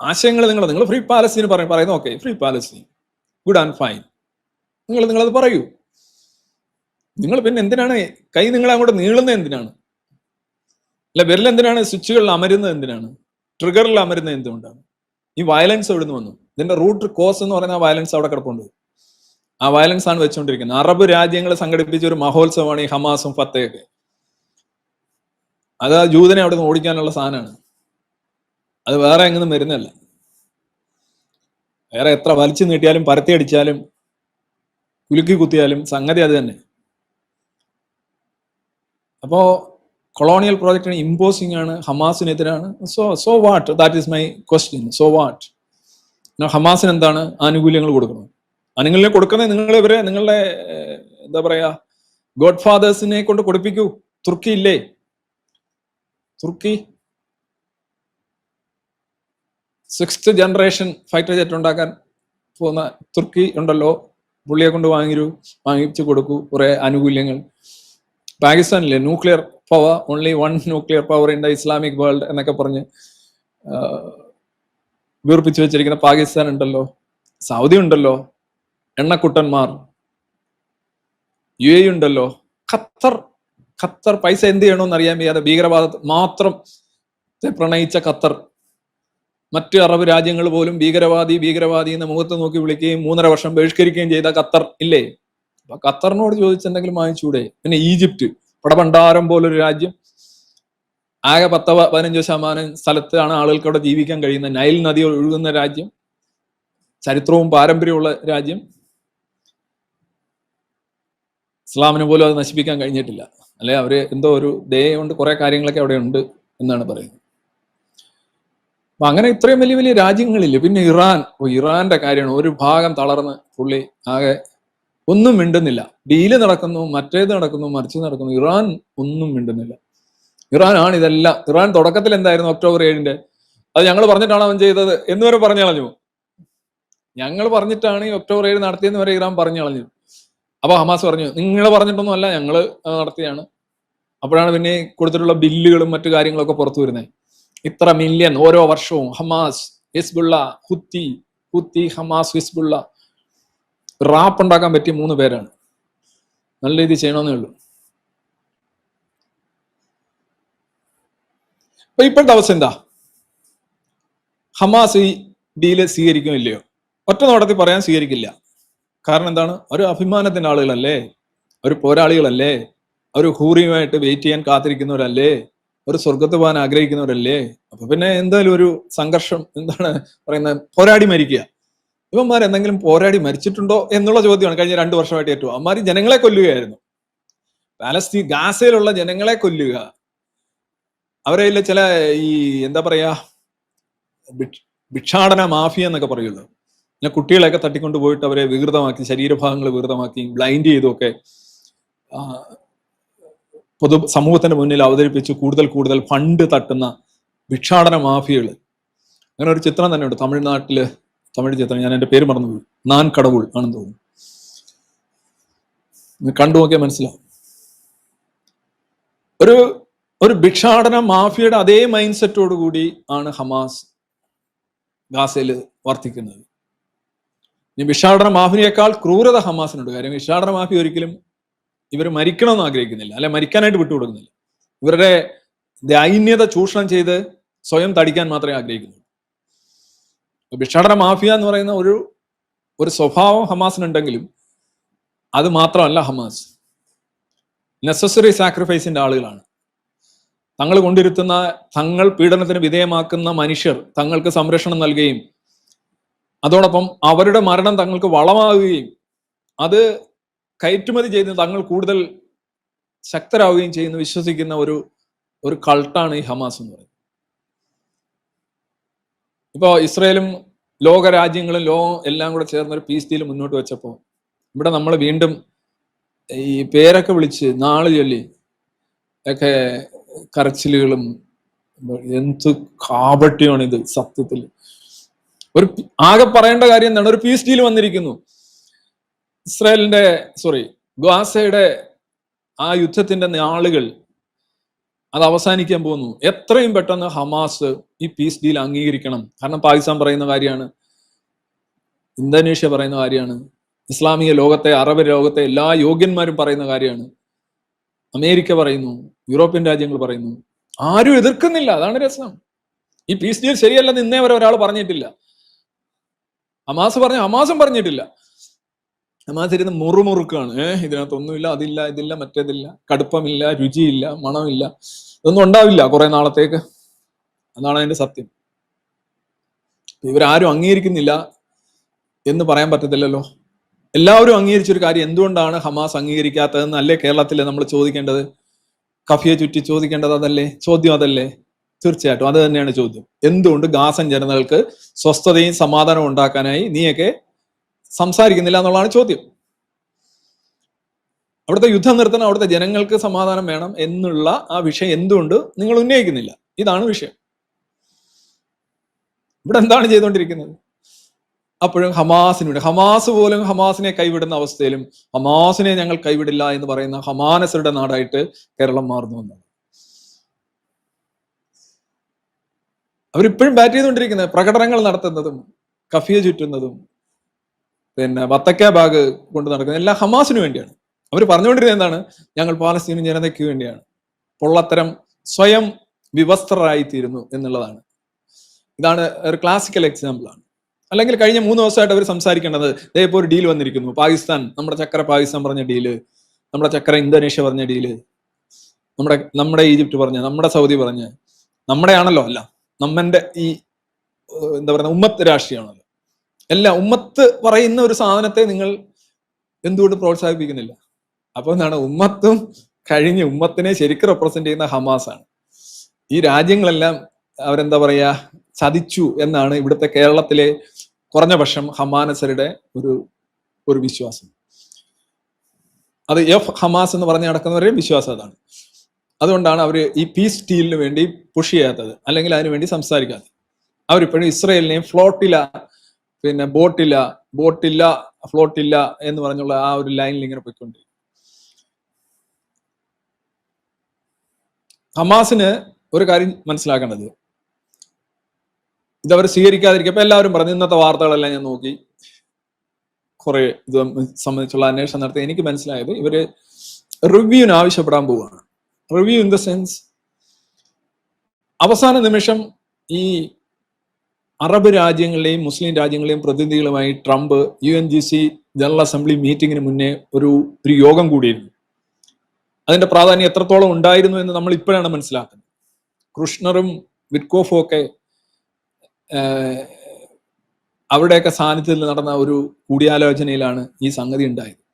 ആശയങ്ങൾ നിങ്ങൾ നിങ്ങൾ ഫ്രീ പാലസ്തീൻ പറയും പറയുന്നു okay free Palestine good and fine നിങ്ങൾ നിങ്ങളത് പറയൂ. നിങ്ങൾ പിന്നെ എന്തിനാണ് കൈ നിങ്ങൾ അങ്ങോട്ട് നീളുന്നത് എന്തിനാണ്? അല്ല വിരൽ എന്തിനാണ് സ്വിച്ചുകളിൽ അമരുന്നത് എന്തിനാണ്? ട്രിഗറിൽ അമരുന്നത് എന്തുകൊണ്ടാണ്? ഈ വയലൻസ് എവിടെ നിന്ന് വന്നു? ഇതിന്റെ റൂട്ട് കോസ് എന്ന് പറയുന്ന ആ വയലൻസ് അവിടെ കിടപ്പുണ്ട്. ആ വയലൻസ് ആണ് വെച്ചുകൊണ്ടിരിക്കുന്നത്. അറബ് രാജ്യങ്ങൾ സംഘടിപ്പിച്ച ഒരു മഹോത്സവമാണ് ഈ ഹമാസും ഫത്തയൊക്കെ അത് ആ ജൂതനെ അവിടെ നിന്ന് ഓടിക്കാനുള്ള സാധനമാണ്. അത് വേറെ എങ്ങും വരുന്നല്ല വേറെ എത്ര വലിച്ചു നീട്ടിയാലും പരത്തി അടിച്ചാലും കുലുക്കി കുത്തിയാലും സംഗതി അത് തന്നെ. അപ്പോ കൊളോണിയൽ പ്രോജക്റ്റിന് ഇമ്പോസിംഗ് ആണ് ഹമാസിനെതിരാണ്. So so what that is my question so what ഹമാസിന് എന്താണ് ആനുകൂല്യങ്ങൾ കൊടുക്കുന്നത്? ആനുകൂല്യം കൊടുക്കുന്നത് നിങ്ങൾ ഇവരെ നിങ്ങളുടെ എന്താ പറയാ ഗോഡ് ഫാദേഴ്സിനെ കൊണ്ട് കൊടുപ്പിക്കൂ. തുർക്കി ഇല്ലേ? തുർക്കി? സിക്സ്ത് ജനറേഷൻ ഫൈറ്റർ ജെറ്റ് ഉണ്ടാക്കാൻ പോകുന്ന തുർക്കി ഉണ്ടല്ലോ. പുള്ളിയെ കൊണ്ട് വാങ്ങിരു വാങ്ങിച്ചു കൊടുക്കൂ കുറെ ആനുകൂല്യങ്ങൾ. പാകിസ്ഥാനിലെ nuclear power only one nuclear power in the Islamic world എന്നൊക്കെ പറഞ്ഞ് വീർപ്പിച്ചു വെച്ചിരിക്കുന്ന പാകിസ്ഥാൻ ഉണ്ടല്ലോ. സൗദി ഉണ്ടല്ലോ. എണ്ണക്കുട്ടന്മാർ. യു എ ഉണ്ടല്ലോ. ഖത്തർ ഖത്തർ പൈസ എന്ത് ചെയ്യണമെന്ന് അറിയാൻ വയ്യാതെ ഭീകരവാദ മാത്രം പ്രണയിച്ച ഖത്തർ. മറ്റ് അറബ് രാജ്യങ്ങൾ പോലും ഭീകരവാദി ഭീകരവാദി എന്ന മുഖത്ത് നോക്കി വിളിക്കുകയും മൂന്നര വർഷം ബഹിഷ്കരിക്കുകയും ചെയ്ത ഖത്തർ ഇല്ലേ? അപ്പൊ ഖത്തറിനോട് ചോദിച്ചെന്തെങ്കിലും വാങ്ങിച്ചൂടെ? പിന്നെ ഈജിപ്റ്റ് പടപണ്ടാരം പോലൊരു രാജ്യം. ആകെ പത്ത് പതിനഞ്ചു ശതമാനം സ്ഥലത്താണ് ആളുകൾക്ക് അവിടെ ജീവിക്കാൻ കഴിയുന്നത്. നൈൽ നദി ഒഴുകുന്ന രാജ്യം. ചരിത്രവും പാരമ്പര്യമുള്ള രാജ്യം. ഇസ്ലാമിനെ പോലും അത് നശിപ്പിക്കാൻ കഴിഞ്ഞിട്ടില്ല. അല്ലെ? അവർ എന്തോ ഒരു ദയ കൊണ്ട് കുറെ കാര്യങ്ങളൊക്കെ അവിടെ ഉണ്ട് എന്നാണ് പറയുന്നത്. അപ്പൊ അങ്ങനെ ഇത്രയും വലിയ വലിയ രാജ്യങ്ങളില്ല? പിന്നെ ഇറാൻ. ഇറാന്റെ കാര്യമാണ് ഒരു ഭാഗം തളർന്ന് പുള്ളി ആകെ ഒന്നും മിണ്ടുന്നില്ല. ഡീൽ നടക്കുന്നു മറ്റേത് നടക്കുന്നു മറിച്ച് നടക്കുന്നു. ഇറാൻ ഒന്നും മിണ്ടുന്നില്ല. ഇറാൻ ആണ് ഇതെല്ലാം. ഇറാൻ തുടക്കത്തിൽ എന്തായിരുന്നു ഒക്ടോബർ ഏഴിന്റെ? അത് ഞങ്ങൾ പറഞ്ഞിട്ടാണ് അവൻ ചെയ്തത് എന്ന് വരെ പറഞ്ഞു കളഞ്ഞു. ഞങ്ങൾ പറഞ്ഞിട്ടാണ് ഈ ഒക്ടോബർ ഏഴ് നടത്തിയെന്ന് വരെ ഇറാൻ പറഞ്ഞു കളഞ്ഞു. അപ്പൊ ഹമാസ് പറഞ്ഞു നിങ്ങൾ പറഞ്ഞിട്ടൊന്നും അല്ല ഞങ്ങൾ നടത്തിയാണ്. അപ്പോഴാണ് പിന്നെ കൊടുത്തിട്ടുള്ള ബില്ലുകളും മറ്റു കാര്യങ്ങളൊക്കെ പുറത്തു വരുന്നത് ഇത്ര മില്യൺ ഓരോ വർഷവും Hamas Hezbollah Houthi Houthi Hamas Hezbollah. Rap ഉണ്ടാക്കാൻ പറ്റിയ മൂന്ന് പേരാണ്. നല്ല രീതി ചെയ്യണമെന്നേ ഉള്ളൂ. അപ്പൊ ഇപ്പോഴത്തെ അവസ്ഥ എന്താ? ഹമാസ് ഈ ഡീൽ സ്വീകരിക്കും ഇല്ലയോ? ഒറ്റ നോട്ടത്തിൽ പറയാൻ സ്വീകരിക്കില്ല. കാരണം എന്താണ്? ഒരു അഭിമാനത്തിന്റെ ആളുകളല്ലേ? ഒരു പോരാളികളല്ലേ? ഒരു ഹൂറിയുമായിട്ട് വെയിറ്റ് ചെയ്യാൻ കാത്തിരിക്കുന്നവരല്ലേ? ഒരു സ്വർഗത്ത് പോകാൻ ആഗ്രഹിക്കുന്നവരല്ലേ? അപ്പൊ പിന്നെ എന്തായാലും ഒരു സംഘർഷം എന്താണ് പറയുന്നത് പോരാടി മരിക്കുക. ഇവന്മാർ എന്തെങ്കിലും പോരാടി മരിച്ചിട്ടുണ്ടോ എന്നുള്ള ചോദ്യമാണ്. കഴിഞ്ഞ രണ്ടു വർഷമായിട്ട് ഏറ്റവും അവന്മാർ ജനങ്ങളെ കൊല്ലുകയായിരുന്നു. പാലസ്തീൻ ഗാസയിലുള്ള ജനങ്ങളെ കൊല്ലുക. അവരെ ചില ഈ എന്താ പറയാ ഭിക്ഷാടന മാഫിയ എന്നൊക്കെ പറയുള്ളൂ. പിന്നെ കുട്ടികളെയൊക്കെ തട്ടിക്കൊണ്ട് പോയിട്ട് അവരെ വികൃതമാക്കി ശരീരഭാഗങ്ങൾ വികൃതമാക്കി ബ്ലൈൻഡ് ചെയ്തൊക്കെ ആ, പൊതു സമൂഹത്തിന്റെ മുന്നിൽ അവതരിപ്പിച്ച് കൂടുതൽ കൂടുതൽ ഫണ്ട് തട്ടുന്ന ഭിക്ഷാടന മാഫിയകൾ അങ്ങനെ ഒരു ചിത്രം തന്നെ ഉണ്ട്. തമിഴ്നാട്ടിൽ തമിഴ് ചിത്രം. ഞാൻ എന്റെ പേര് മറന്നുപോയി. നാൻ കടവുൾ ആണെന്ന് തോന്നുന്നു. കണ്ടു നോക്കിയാൽ മനസ്സിലാവും. ഒരു ഒരു ഭിക്ഷാടന മാഫിയയുടെ അതേ മൈൻഡ് സെറ്റോടു കൂടി ആണ് ഹമാസ് ഗാസയിൽ വർത്തിക്കുന്നത്. ഇനി ഭിക്ഷാടന മാഫിയേക്കാൾ ക്രൂരത ഹമാസിനുണ്ട്. കാര്യം ഭിക്ഷാടന മാഫി ഒരിക്കലും ഇവർ മരിക്കണമെന്ന് ആഗ്രഹിക്കുന്നില്ല അല്ലെ മരിക്കാനായിട്ട് വിട്ടുകൊടുക്കുന്നില്ല. ഇവരുടെ ദൈന്യത ചൂഷണം ചെയ്ത് സ്വയം തടിക്കാൻ മാത്രമേ ആഗ്രഹിക്കുന്നുള്ളൂ. ഭിക്ഷാടന മാഫിയ എന്ന് പറയുന്ന ഒരു ഒരു സ്വഭാവം ഹമാസിനുണ്ടെങ്കിലും അത് മാത്രമല്ല ഹമാസ്. നെസസറി സാക്രിഫൈസിന്റെ ആളുകളാണ്. തങ്ങൾ കൊണ്ടിരുത്തുന്ന തങ്ങൾ പീഡനത്തിന് വിധേയമാക്കുന്ന മനുഷ്യർ തങ്ങൾക്ക് സംരക്ഷണം നൽകുകയും അതോടൊപ്പം അവരുടെ മരണം തങ്ങൾക്ക് വളമാകുകയും അത് കയറ്റുമതി ചെയ്ത് തങ്ങൾ കൂടുതൽ ശക്തരാവുകയും ചെയ്യുന്നു വിശ്വസിക്കുന്ന ഒരു ഒരു കൾട്ടാണ് ഈ ഹമാസ് എന്ന് പറയുന്നത്. ഇപ്പോ ഇസ്രയേലും ലോക രാജ്യങ്ങളും ലോകം എല്ലാം കൂടെ ചേർന്ന് ഒരു പീസ് ഡീൽ മുന്നോട്ട് വെച്ചപ്പോൾ ഇവിടെ നമ്മൾ വീണ്ടും ഈ പേരൊക്കെ വിളിച്ച് നാൾ ചൊല്ലി ഒക്കെ കരച്ചിലുകളും എന്ത് കാപട്യമാണ് ഇത് സത്യത്തിൽ ഒരു ആകെ പറയേണ്ട കാര്യം എന്താണ്? ഒരു പീസ് ഡീൽ വന്നിരിക്കുന്നു. ഇസ്രായേലിന്റെ സോറി ഗ്വാസയുടെ ആ യുദ്ധത്തിന്റെ നാളുകൾ അത് അവസാനിക്കാൻ പോകുന്നു. എത്രയും പെട്ടെന്ന് ഹമാസ് ഈ പീസ് ഡീൽ അംഗീകരിക്കണം. കാരണം പാകിസ്ഥാൻ പറയുന്ന കാര്യമാണ് ഇന്തോനേഷ്യ പറയുന്ന കാര്യമാണ് ഇസ്ലാമിക ലോകത്തെ അറബ് ലോകത്തെ എല്ലാ യോഗ്യന്മാരും പറയുന്ന കാര്യമാണ്. അമേരിക്ക പറയുന്നു യൂറോപ്യൻ രാജ്യങ്ങൾ പറയുന്നു. ആരും എതിർക്കുന്നില്ല. അതാണ് രസം. ഈ പീസ് ഡീൽ ശരിയല്ലെന്ന് ഇന്നേ വരെ ഒരാൾ പറഞ്ഞിട്ടില്ല. ഹമാസ് പറഞ്ഞു ഹമാസും പറഞ്ഞിട്ടില്ല. ഹമാസ് ഇരുന്ന് മുറുമുറുക്കാണ്. ഏഹ് ഇതിനകത്തൊന്നുമില്ല അതില്ല ഇതില്ല മറ്റേതില്ല. കടുപ്പമില്ല രുചിയില്ല മണമില്ല. ഇതൊന്നും ഉണ്ടാവില്ല കുറെ നാളത്തേക്ക്. അതാണ് അതിന്റെ സത്യം. ഇവരാരും അംഗീകരിക്കുന്നില്ല എന്ന് പറയാൻ പറ്റത്തില്ലല്ലോ. എല്ലാവരും അംഗീകരിച്ചൊരു കാര്യം എന്തുകൊണ്ടാണ് ഹമാസ് അംഗീകരിക്കാത്തതെന്ന് അല്ലേ കേരളത്തിൽ നമ്മൾ ചോദിക്കേണ്ടത്? കഫിയെ ചുറ്റി ചോദിക്കേണ്ടത് അതല്ലേ? ചോദ്യം അതല്ലേ? തീർച്ചയായിട്ടും അത് തന്നെയാണ് ചോദ്യം. എന്തുകൊണ്ട് ഗാസൻ ജനതകൾക്ക് സ്വസ്ഥതയും സമാധാനവും ഉണ്ടാക്കാനായി നീയൊക്കെ സംസാരിക്കുന്നില്ല എന്നുള്ളതാണ് ചോദ്യം. അവിടുത്തെ യുദ്ധം നിർത്തണം അവിടുത്തെ ജനങ്ങൾക്ക് സമാധാനം വേണം എന്നുള്ള ആ വിഷയം എന്തുകൊണ്ട് നിങ്ങൾ ഉന്നയിക്കുന്നില്ല? ഇതാണ് വിഷയം. ഇവിടെ എന്താണ് ചെയ്തുകൊണ്ടിരിക്കുന്നത്? അപ്പോഴും ഹമാസിന് വേണ്ടി ഹമാസ് പോലും ഹമാസിനെ കൈവിടുന്ന അവസ്ഥയിലും ഹമാസിനെ ഞങ്ങൾ കൈവിടില്ല എന്ന് പറയുന്ന ഹമാനസരുടെ നാടായിട്ട് കേരളം മാറുന്നു എന്നാണ്. അവരിപ്പോഴും ബാറ്റ് ചെയ്തുകൊണ്ടിരിക്കുന്നത് പ്രകടനങ്ങൾ നടത്തുന്നതും കഫിയെ ചുറ്റുന്നതും പിന്നെ വത്തക്ക ബാഗ് കൊണ്ട് നടക്കുന്നത് എല്ലാം ഹമാസിന് വേണ്ടിയാണ്. അവർ പറഞ്ഞുകൊണ്ടിരുന്നത് എന്താണ്? ഞങ്ങൾ പാലസ്തീൻ ജനതയ്ക്ക് വേണ്ടിയാണ്. പൊള്ളത്തരം സ്വയം വിവസ്ത്രരായിത്തീരുന്നു എന്നുള്ളതാണ്. ഇതാണ് ഒരു ക്ലാസിക്കൽ എക്സാമ്പിൾ ആണ്. അല്ലെങ്കിൽ കഴിഞ്ഞ മൂന്ന് ദിവസമായിട്ട് അവർ സംസാരിക്കേണ്ടത് ഇതേപോലെ ഒരു ഡീൽ വന്നിരിക്കുന്നു. പാകിസ്ഥാൻ നമ്മുടെ ചക്ര പാകിസ്ഥാൻ പറഞ്ഞ ഡീൽ നമ്മുടെ ചക്ര ഇന്തോനേഷ്യ പറഞ്ഞ ഡീൽ നമ്മുടെ നമ്മുടെ ഈജിപ്റ്റ് പറഞ്ഞ നമ്മുടെ സൗദി പറഞ്ഞ നമ്മുടെ ആണല്ലോ അല്ല നമ്മന്റെ ഈ എന്താ പറയുക ഉമ്മത്ത് രാഷ്ട്രീയമാണല്ലോ. അല്ല ഉമ്മത്ത് പറയുന്ന ഒരു സാധനത്തെ നിങ്ങൾ എന്തുകൊണ്ട് പ്രോത്സാഹിപ്പിക്കുന്നില്ല? അപ്പൊ എന്താണ്? ഉമ്മത്തും കഴിഞ്ഞ് ഉമ്മത്തിനെ ശരിക്കും റെപ്രസെന്റ് ചെയ്യുന്ന ഹമാസ് ആണ്. ഈ രാജ്യങ്ങളെല്ലാം അവരെന്താ പറയാ ചതിച്ചു എന്നാണ് ഇവിടുത്തെ കേരളത്തിലെ കുറഞ്ഞ പക്ഷം ഹമാനസരുടെ ഒരു ഒരു വിശ്വാസം. അത് എഫ് ഹമാസ് എന്ന് പറഞ്ഞ് നടക്കുന്നവരുടെ വിശ്വാസം അതാണ്. അതുകൊണ്ടാണ് അവർ ഈ പീസ് ഡീലിന് വേണ്ടി പുഷ് ചെയ്യാത്തത്. അല്ലെങ്കിൽ അതിനു വേണ്ടി സംസാരിക്കാത്തത്. അവരിപ്പോഴും ഇസ്രയേലിനെയും ഫ്ലോട്ടില്ല പിന്നെ ബോട്ടില്ല ബോട്ടില്ല ഫ്ലോട്ടില്ല എന്ന് പറഞ്ഞുള്ള ആ ഒരു ലൈനിൽ ഇങ്ങനെ പോയിക്കൊണ്ടിരിക്കും. ഹമാസിന് ഒരു കാര്യം മനസ്സിലാക്കേണ്ടത്. ഇതവർ സ്വീകരിക്കാതിരിക്കും എല്ലാവരും പറഞ്ഞു ഇന്നത്തെ വാർത്തകളെല്ലാം ഞാൻ നോക്കി. കുറെ ഇത് സംബന്ധിച്ചുള്ള അന്വേഷണം നടത്തി. എനിക്ക് മനസ്സിലായത് ഇവർ റിവ്യൂവിന് ആവശ്യപ്പെടാൻ പോവുകയാണ്. റിവ്യൂ ഇൻ ദ സെൻസ് അവസാന നിമിഷം ഈ അറബ് രാജ്യങ്ങളിലെയും മുസ്ലിം രാജ്യങ്ങളെയും പ്രതിനിധികളുമായി Trump U N G C general assembly മീറ്റിംഗിന് മുന്നേ ഒരു ഒരു യോഗം കൂടിയിരുന്നു. അതിന്റെ പ്രാധാന്യം എത്രത്തോളം ഉണ്ടായിരുന്നു എന്ന് നമ്മൾ ഇപ്പോഴാണ് മനസ്സിലാക്കുന്നത്. കൃഷ്ണറും വിറ്റ്കോഫും ഒക്കെ അവിടെയൊക്കെ സാന്നിധ്യത്തിൽ നടന്ന ഒരു കൂടിയാലോചനയിലാണ് ഈ സംഗതി ഉണ്ടായത്.